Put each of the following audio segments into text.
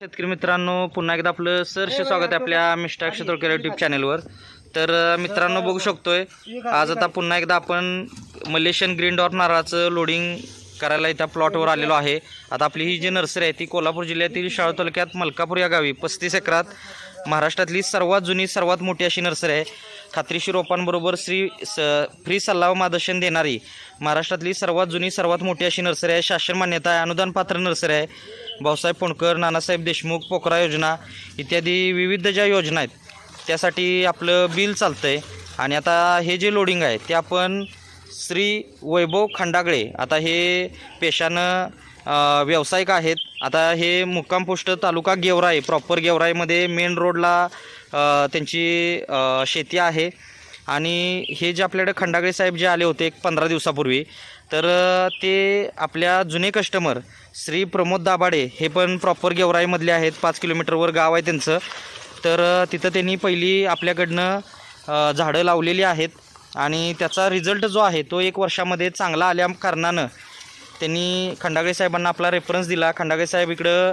शेतकरी मित्रांनो पुन्हा एकदा आपलं सरसे स्वागत आहे आपल्या मिस्टर क्षेत्रकर युट्यूब चॅनलवर तर मित्रांनो बघू शकतोय आज आता पुन्हा एकदा आपण मलेशियन ग्रीन डॉट नारळाचं लोडिंग करायला इथं प्लॉटवर आलेलो आहे. आता आपली ही जी नर्सरी आहे ती कोल्हापूर जिल्ह्यातील शाळा तालुक्यात मलकापूर या गावी पस्तीस एकरात. महाराष्ट्रातली सर्वात जुनी सर्वात मोठी अशी नर्सरी आहे. खात्रीशी रोपांबरोबर श्री स फ्री सल्ला व मार्गदर्शन देणारी महाराष्ट्रातली सर्वात जुनी सर्वात मोठी अशी नर्सरी आहे. शासन मान्यता आहे. अनुदान पात्र नर्सरी आहे. भाऊसाहेब फोंडकर नानासाहेब देशमुख पोखरा योजना इत्यादी विविध ज्या योजना आहेत त्यासाठी आपलं बिल चालतं आहे आणि आता हे जे लोडिंग आहे ते आपण श्री वैभव खंडागळे आता हे पेशानं व्यावसायिक आहेत. आता हे मुक्काम पोस्ट तालुका गेवराई प्रॉपर गेवराईमध्ये मेन रोडला त्यांची शेती आहे. आणि हे जे आपल्याकडे खंडागळे साहेब जे आले होते एक पंधरा दिवसापूर्वी तर ते आपल्या जुने कस्टमर श्री प्रमोद दाभाडे हे पण प्रॉपर गेवराईमधले आहेत. पाच किलोमीटरवर गाव आहे त्यांचं. तर तिथं त्यांनी पहिली आपल्याकडनं झाडं लावलेली आहेत. आणि त्याचा रिझल्ट जो आहे तो एक वर्षामध्ये चांगला आल्या कारणानं त्यांनी खंडागळे साहेबांना आपला रेफरन्स दिला. खंडागळे साहेब इकडं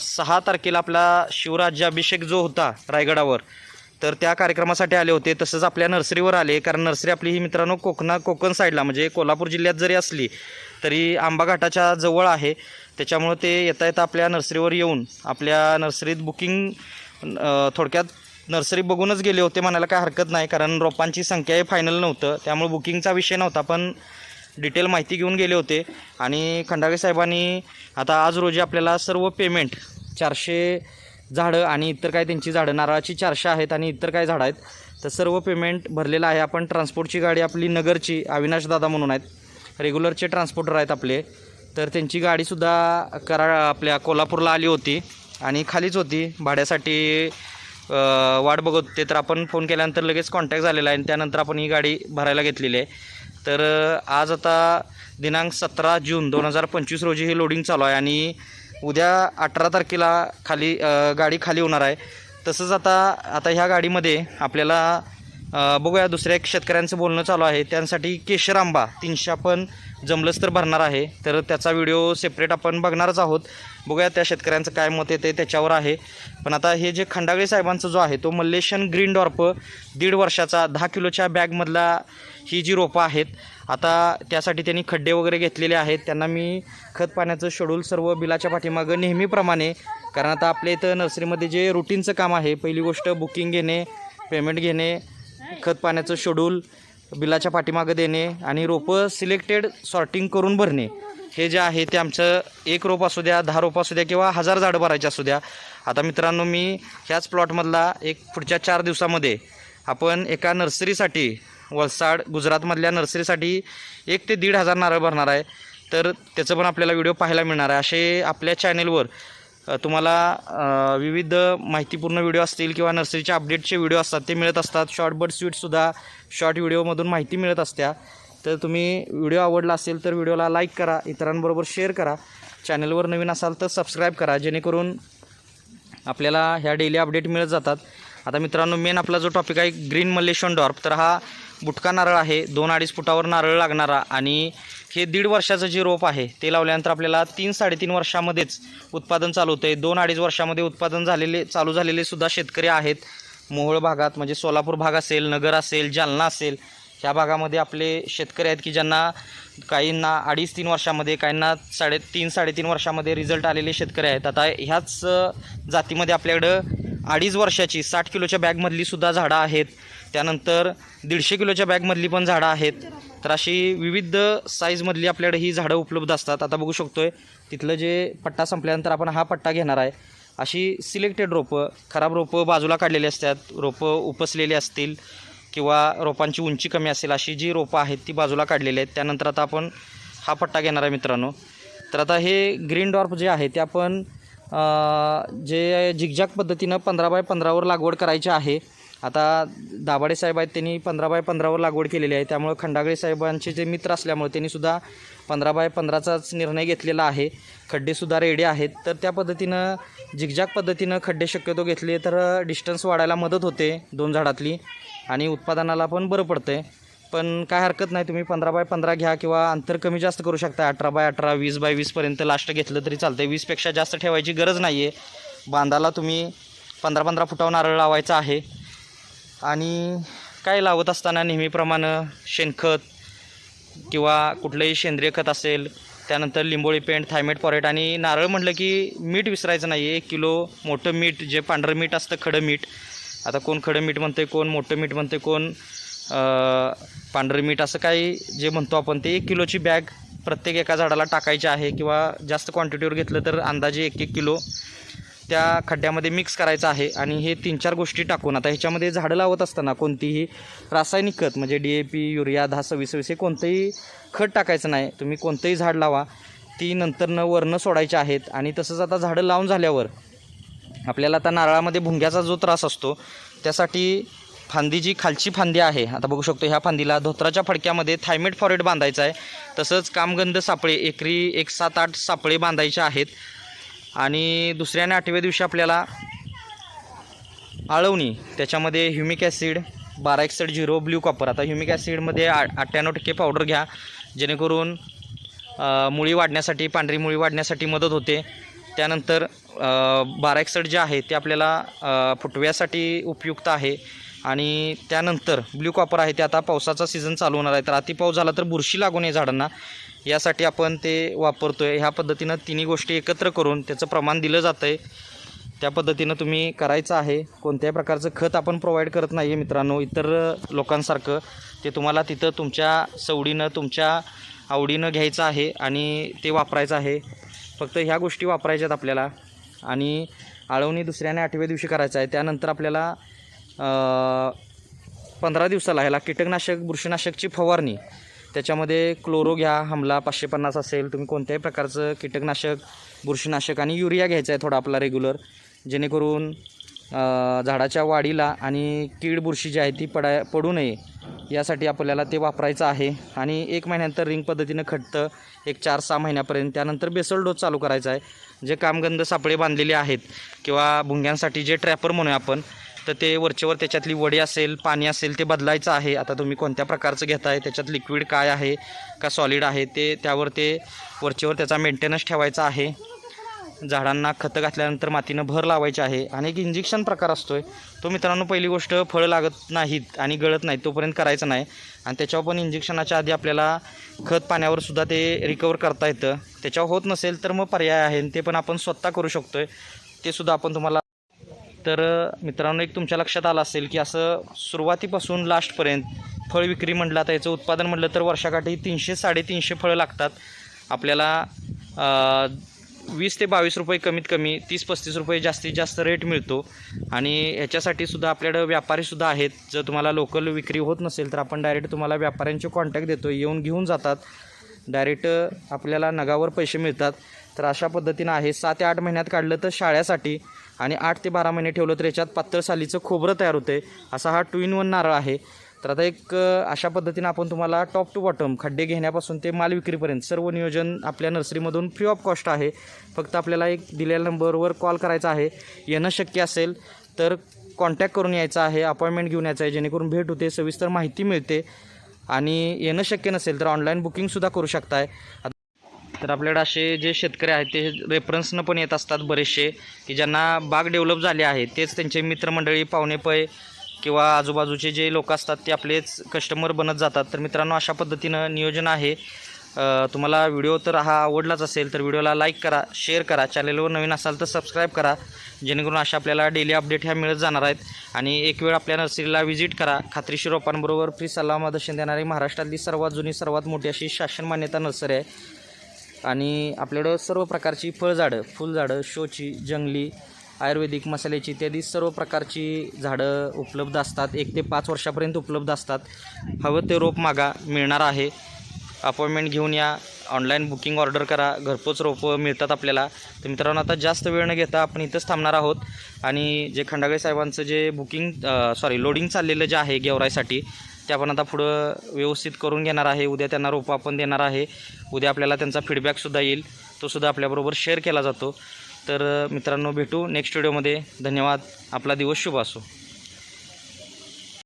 सहा तारखेला आपला शिवराज्याभिषेक जो होता रायगडावर तर त्या कार्यक्रमासाठी आले होते. तसंच आपल्या नर्सरीवर आले कारण नर्सरी आपली ही मित्रांनो कोकणा कोकण साईडला म्हणजे कोल्हापूर जिल्ह्यात जरी असली तरी आंबा घाटाच्या जवळ आहे. त्याच्यामुळं ते येता येता आपल्या नर्सरीवर येऊन आपल्या नर्सरीत बुकिंग थोडक्यात नर्सरी बघूनच गेले होते म्हणायला काय हरकत नाही कारण रोपांची संख्याही फायनल नव्हतं. त्यामुळे बुकिंगचा विषय नव्हता पण डिटेल माहिती घेऊन गेले होते. आणि खंडागे साहेबांनी आता आज रोजी आपल्याला सर्व पेमेंट चारशे झाडं आणि इतर काय त्यांची झाडं नारळाची चारशे आहेत आणि इतर काय झाडं आहेत तर सर्व पेमेंट भरलेलं आहे. आपण ट्रान्सपोर्टची गाडी आपली नगरची अविनाश दादा म्हणून आहेत. रेग्युलरचे ट्रान्सपोर्टर आहेत आपले. तर त्यांची गाडीसुद्धा करा आपल्या कोल्हापूरला आली होती आणि खालीच होती. भाड्यासाठी वाट बघत होते. तर आपण फोन केल्यानंतर लगेच कॉन्टॅक्ट झालेला आहे आणि त्यानंतर आपण ही गाडी भरायला घेतलेली आहे. तर आज आता दिनांक सतरा जून दोन हजार पंचवीस रोजी हे लोडिंग चालू आहे आणि उद्या अठरा तारखेला खाली गाडी खाली होणार आहे. तसंच आता आता ह्या गाडीमध्ये आपल्याला बघूया दुसऱ्या एक शेतकऱ्यांचं बोलणं चालू आहे. त्यांसाठी केशर आंबा तीनशे आपण जमलंच तर भरणार आहे. तर त्याचा व्हिडिओ सेपरेट आपण बघणारच आहोत. बघूया त्या शेतकऱ्यांचं काय मत येते त्याच्यावर आहे. पण आता हे जे खंडागळे साहेबांचा जो आहे तो मल्लेशन ग्रीन डॉर्प दीड वर्षाचा दहा किलोच्या बॅगमधला ही जी रोपं आहेत आता त्यासाठी त्यांनी खड्डे वगैरे घेतलेले आहेत. त्यांना मी खत पाण्याचं शेड्यूल सर्व बिलाच्या पाठीमागं नेहमीप्रमाणे कारण आता आपल्या इथं नर्सरीमध्ये जे रुटीनचं काम आहे पहिली गोष्ट बुकिंग घेणे पेमेंट घेणे खत पाण्याचं शेड्यूल बिलाच्या पाठीमागं देणे आणि रोपं सिलेक्टेड सॉर्टिंग करून भरणे. हे जे आहे ते आमचं एक रोप असू द्या दहा रोप असू द्या किंवा हजार झाडं भरायची असू द्या. आता मित्रांनो मी ह्याच प्लॉटमधला एक पुढच्या चार दिवसामध्ये आपण एका नर्सरीसाठी वलसाड गुजरातमधल्या नर्सरीसाठी एक ते दीड हजार नारळ भरणार आहे. तर त्याचं पण आपल्याला व्हिडिओ पाहायला मिळणार आहे. असे आपल्या चॅनेलवर तुम्हाला विविध माहितीपूर्ण व्हिडिओ असतील किंवा नर्सरीच्या अपडेटचे व्हिडिओ असतात ते मिळत असतात. शॉर्ट बर्ड स्वीटसुद्धा शॉर्ट व्हिडिओमधून माहिती मिळत असत्या. तर तुम्ही व्हिडिओ आवडला असेल तर व्हिडिओला लाईक करा इतरांबरोबर शेअर करा. चॅनलवर नवीन असाल तर सबस्क्राईब करा जेणेकरून आपल्याला ह्या डेली अपडेट मिळत जातात. आता मित्रांनो मेन आपला जो टॉपिक आहे ग्रीन मल्लेशन डॉर्प तर हा बुटका नारळ आहे. दोन अडीच फुटावर नारळ लागणारा आणि हे दीड वर्षाचं जे रोप आहे ते लावल्यानंतर आपल्याला तीन साडेतीन वर्षामध्येच उत्पादन चालू होतं आहे दोन अडीच वर्षामध्ये उत्पादन झालेले चालू झालेले सुद्धा शेतकरी आहेत. मोहोळ भागात म्हणजे सोलापूर भाग असेल नगर असेल जालना असेल ह्या भागामध्ये आपले शेतकरी आहेत की ज्यांना काहींना अडीच तीन वर्षामध्ये काहींना साडे तीन साडेतीन वर्षामध्ये रिझल्ट आलेले शेतकरी आहेत. आता ह्याच जातीमध्ये आपल्याकडं अडीच वर्षाची साठ किलोच्या बॅगमधलीसुद्धा झाडं आहेत. त्यानंतर दीडशे किलोच्या बॅगमधली पण झाडं आहेत. तर अशी विविध साईजमधली आपल्याकडे ही झाडं उपलब्ध असतात. आता बघू शकतोय तिथलं जे पट्टा संपल्यानंतर आपण हा पट्टा घेणार आहे. अशी सिलेक्टेड रोपं खराब रोपं बाजूला काढलेली असतात. रोपं उपसलेली असतील किंवा रोपांची उंची कमी असेल अशी जी रोपं आहेत ती बाजूला काढलेली आहेत. त्यानंतर आता आपण हा पट्टा घेणार आहे मित्रांनो. तर आता हे ग्रीन डॉर्प जे आहे ते आपण जे झिकझॅक पद्धतीनं पंधरा बाय पंधरावर लागवड करायची आहे. आता दाभाडे साहेब आहेत त्यांनी पंधरा बाय पंधरावर लागवड केलेली आहे. त्यामुळे खंडागळे साहेबांचे जे मित्र असल्यामुळे त्यांनीसुद्धा पंधरा बाय पंधराचाच निर्णय घेतलेला आहे. खड्डेसुद्धा रेडी आहेत. तर त्या पद्धतीनं झिकझॅक पद्धतीनं खड्डे शक्यतो घेतले तर डिस्टन्स वाढायला मदत होते दोन झाडातली आणि उत्पादनाला पण बरं पडतं आहे पण काय हरकत नाही तुम्ही पंधरा बाय पंधरा घ्या किंवा अंतर कमी जास्त करू शकता. अठरा बाय अठरा वीस बाय वीसपर्यंत लास्ट घेतलं तरी चालतं आहे वीसपेक्षा जास्त ठेवायची गरज नाही आहे बांधाला तुम्ही पंधरा पंधरा फुटावर नारळ लावायचा आहे. आणि काय लावत असताना नेहमीप्रमाणे शेणखत किंवा कुठलंही सेंद्रिय खत असेल त्यानंतर लिंबोळी पेंट थायमेट पॉरेट आणि नारळ म्हटलं की मीठ विसरायचं नाही. एक किलो मोठं मीठ जे पांढरं मीठ असतं खडं मीठ. आता कोण खडं मीठ म्हणते कोण मोठं मीठ म्हणते कोण पांढरं मीठ असं काही जे म्हणतो आपण ते एक किलोची बॅग प्रत्येक एका झाडाला टाकायची आहे किंवा जास्त क्वांटिटीवर घेतलं तर अंदाजे एक एक किलो. त्या खड्ड्यामध्ये मिक्स करायचं आहे आणि हे तीन चार गोष्टी टाकून आता ह्याच्यामध्ये झाडं लावत असताना कोणतीही रासायनिक खत म्हणजे डी ए पी युरिया दहा सव्वीस सव्वीस हे कोणतंही खत टाकायचं नाही. तुम्ही कोणतंही झाड लावा ती नंतरनं वरणं सोडायची आहेत आणि तसंच आता झाडं लावून झाल्यावर आपल्याला आता नारळामध्ये भुंग्याचा जो त्रास असतो त्यासाठी फांदी जी खालची फांदी आहे आता बघू शकतो ह्या फांदीला धोत्राच्या फडक्यामध्ये थायमेट फॉरेट बांधायचं आहे. तसंच कामगंध सापळे एकरी एक सात आठ सापळे बांधायचे आहेत. आणि दुसऱ्या आणि आठव्या दिवशी आपल्याला आळवणी त्याच्यामध्ये ह्युमिक ॲसिड बारा एकसठ झिरो ब्ल्यू कॉपर आता ह्युमिक ॲसिडमध्ये आ अठ्ठ्याण्णव टक्के पावडर घ्या जेणेकरून मुळी वाढण्यासाठी पांढरी मुळी वाढण्यासाठी मदत होते. त्यानंतर बारा एकसठ जे आहे ते आपल्याला फुटव्यासाठी उपयुक्त आहे. आणि त्यानंतर ब्ल्यू कॉपर आहे ते आता पावसाचा सीझन चालू होणार आहे. तर अतिपाऊस झाला तर बुरशी लागू नये झाडांना. यासाठी आपण ते वापरतो आहे ह्या पद्धतीनं तिन्ही गोष्टी एकत्र करून त्याचं प्रमाण दिलं जातं आहे त्या पद्धतीनं तुम्ही करायचं आहे. कोणत्याही प्रकारचं खत आपण प्रोव्हाइड करत नाही आहे मित्रांनो. इतर लोकांसारखं ते तुम्हाला तिथं तुमच्या सवडीनं तुमच्या आवडीनं घ्यायचं आहे आणि ते वापरायचं आहे. फक्त ह्या गोष्टी वापरायच्यात आपल्याला. आणि आळवणी दुसऱ्याने आठव्या दिवशी करायचं आहे. त्यानंतर आपल्याला पंधरा दिवसाला ह्याला कीटकनाशक बुरशीनाशकची फवारणी त्याच्यामध्ये क्लोरो घ्या हमला पाचशे पन्नास असेल तुम्ही कोणत्याही प्रकारचं कीटकनाशक बुरशीनाशक आणि युरिया घ्यायचा आहे थोडा आपला रेग्युलर जेणेकरून झाडाच्या वाढीला आणि कीड बुरशी जी आहे ती पडाय पडू नये यासाठी आपल्याला ते वापरायचं आहे. आणि एक महिन्यानंतर रिंग पद्धतीनं खटतं एक चार सहा महिन्यापर्यंत. त्यानंतर बेसल डोस चालू करायचा आहे. जे कामगंध सापळे बांधलेले आहेत किंवा भुंग्यांसाठी जे ट्रॅपर म्हणूया आपण तर ते वरचेवर त्याच्यातली वडी असेल पाणी असेल ते बदलायचं आहे. आता तुम्ही कोणत्या प्रकारचं घेताय? त्याच्यात लिक्विड काय आहे? का सॉलिड आहे? ते त्यावर ते वरचेवर त्याचा मेंटेनन्स ठेवायचा आहे. झाडांना खतं घातल्यानंतर मातीनं भर लावायची आहे. आणि एक इंजेक्शन प्रकार असतो आहे तो मित्रांनो पहिली गोष्ट फळं लागत नाहीत आणि गळत नाहीत तोपर्यंत करायचं नाही. आणि त्याच्यावर पण इंजेक्शनाच्या आधी आपल्याला खत पाण्यावर सुद्धा ते रिकवर करता येतं. त्याच्यावर होत नसेल तर मग पर्याय आहे आणि ते पण आपण स्वतः करू शकतो आहे ते सुद्धा आपण तुम्हाला तर मित्रांनो एक तुमच्या लक्षात आलं असेल की असं सुरुवातीपासून लास्टपर्यंत फळ विक्री म्हटलं आता याचं उत्पादन म्हटलं तर वर्षाकाठी तीनशे साडेतीनशे फळं लागतात. आपल्याला वीस ते बावीस रुपये कमीत कमी तीस पस्तीस रुपये जास्तीत जास्त रेट मिळतो. आणि ह्याच्यासाठी सुद्धा आपल्याकडं व्यापारीसुद्धा आहेत. जर तुम्हाला लोकल विक्री होत नसेल तर आपण डायरेक्ट तुम्हाला व्यापाऱ्यांचे कॉन्टॅक्ट देतो. येऊन घेऊन जातात. डायरेक्ट आपल्याला नगावर पैसे मिळतात. तर अशा पद्धतीनं आहे. सात ते आठ महिन्यात काढलं तर शाळ्यासाठी आणि आठ ते बारा महिने ठेवलं तर याच्यात पातळ सालीचं खोबरं तयार होतं आहे असा हा टू इन वन नारळ आहे. तर आता एक अशा पद्धतीनं आपण तुम्हाला टॉप टू बॉटम खड्डे घेण्यापासून ते माल विक्रीपर्यंत सर्व नियोजन आपल्या नर्सरीमधून फ्री ऑफ कॉस्ट आहे. फक्त आपल्याला एक दिलेल्या नंबरवर कॉल करायचा आहे. येणं शक्य असेल तर कॉन्टॅक्ट करून यायचं आहे. अपॉइंटमेंट घेऊन यायचं आहे. जेणेकरून भेट होते सविस्तर माहिती मिळते आणि येणं शक्य नसेल तर ऑनलाईन बुकिंगसुद्धा करू शकताय. तर आपल्याकडे असे जे शेतकरी आहेत ते रेफरन्सनं पण येत असतात बरेचसे की ज्यांना बाग डेव्हलप झाले आहे तेच त्यांचे मित्रमंडळी पाहुणेपय किंवा आजूबाजूचे जे लोक असतात ते आपलेच कस्टमर बनत जातात. तर मित्रांनो अशा पद्धतीनं नियोजन आहे. तुम्हाला व्हिडिओ तर हा आवडलाच असेल तर व्हिडिओला लाईक करा शेअर करा. चॅनलवर नवीन असाल तर सबस्क्राईब करा. जेणेकरून अशा आपल्याला डेली अपडेट ह्या मिळत जाणार आहेत. आणि एक वेळ आपल्या नर्सरीला व्हिजिट करा. खात्रीशीर रोपांबरोबर फ्री सल्ला मार्गदर्शन देणारी महाराष्ट्रातली सर्वात जुनी सर्वात मोठी अशी शासन मान्यता नर्सरी आहे. आणि आपल्याकडं सर्व प्रकारची फळझाडं फुलझाडं शोची जंगली आयुर्वेदिक मसाल्याची इत्यादी सर्व प्रकारची झाडं उपलब्ध असतात. एक ते पाच वर्षापर्यंत उपलब्ध असतात. हवं ते रोप मागा मिळणार आहे. अपॉइंटमेंट घेऊन या. ऑनलाईन बुकिंग ऑर्डर करा. घरपोच रोपं मिळतात आपल्याला. तर मित्रांनो आता जास्त वेळ न घेता आपण इथंच थांबणार आहोत. आणि जे खंडागळे साहेबांचं जे बुकिंग सॉरी लोडिंग चाललेलं जे आहे गेवरायसाठी ते आपण आता पुढं व्यवस्थित करून घेणार आहे. उद्या त्यांना रोपं आपण देणार आहे. उद्या आपल्याला त्यांचा फीडबॅकसुद्धा येईल. तोसुद्धा आपल्याबरोबर शेअर केला जातो. तर मित्रांनो भेटू नेक्स्ट व्हिडिओमध्ये धन्यवाद. आपला दिवस शुभ असो.